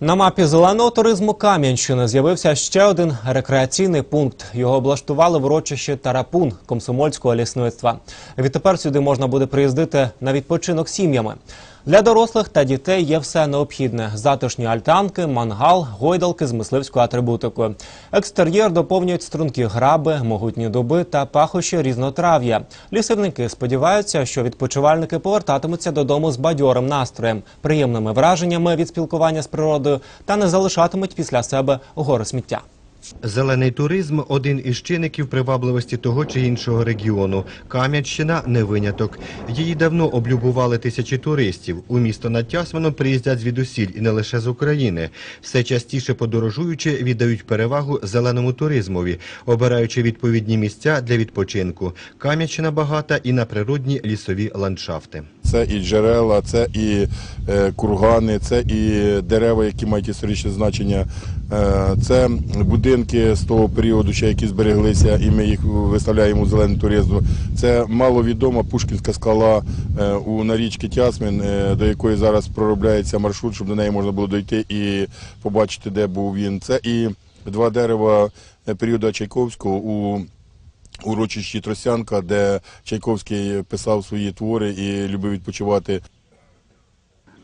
На мапі зеленого туризму Кам'янщини з'явився ще один рекреаційний пункт. Його облаштували в урочищі Тарапун комсомольського лісництва. Відтепер сюди можна буде приїздити на відпочинок сім'ями. Для дорослих та дітей є все необхідне: затишні альтанки, мангал, гойдалки з мисливською атрибутикою. Екстер'єр доповнюють струнки граби, могутні дуби та пахощі різнотрав'я. Лісівники сподіваються, що відпочивальники повертатимуться додому з бадьорим настроєм, приємними враженнями від спілкування з природою та не залишатимуть після себе гори сміття. Зелений туризм – один із чинників привабливості того чи іншого регіону. Кам'янщина – не виняток. Її давно облюбували тисячі туристів. У місто над Тясмином приїздять звідусіль і не лише з України. Все частіше подорожуючи віддають перевагу зеленому туризмові, обираючи відповідні місця для відпочинку. Кам'янщина багата і на природні лісові ландшафти. Це і джерела, це і е, кургани, це і дерева, які мають історичне значення. Е, це будинки з того періоду, ще які збереглися, і ми їх виставляємо у зелений туризм. Це маловідома Пушкінська скала е, у на річці Тясмин, е, до якої зараз проробляється маршрут, щоб до неї можна було дойти і побачити, де був він. Це і два дерева е, періоду Чайковського у урочищі Тросянка, де Чайковський писав свої твори і любив відпочивати.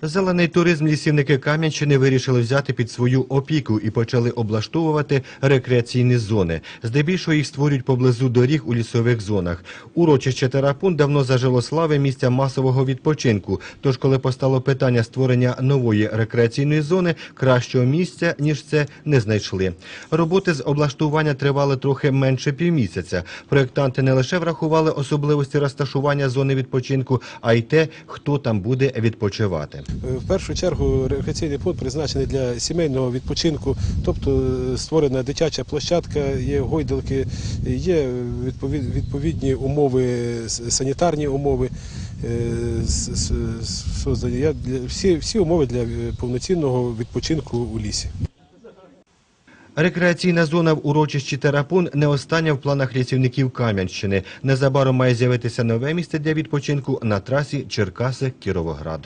Зелений туризм лісівники Кам'янщини вирішили взяти під свою опіку і почали облаштовувати рекреаційні зони. Здебільшого їх створюють поблизу доріг у лісових зонах. Урочище Терапун давно зажило слави місця масового відпочинку. Тож, коли постало питання створення нової рекреаційної зони, кращого місця, ніж це, не знайшли. Роботи з облаштування тривали трохи менше півмісяця. Проєктанти не лише врахували особливості розташування зони відпочинку, а й те, хто там буде відпочивати. В першу чергу рекреаційний пункт призначений для сімейного відпочинку, тобто е, створена дитяча площадка, є гойдалки, є відповідні умови, санітарні умови. е, создані. Для- Всі, всі умови для е, повноцінного відпочинку у лісі. Рекреаційна зона в урочищі Терапун не остання в планах лісівників Кам'янщини. Незабаром має з'явитися нове місце для відпочинку на трасі Черкаси-Кіровоград.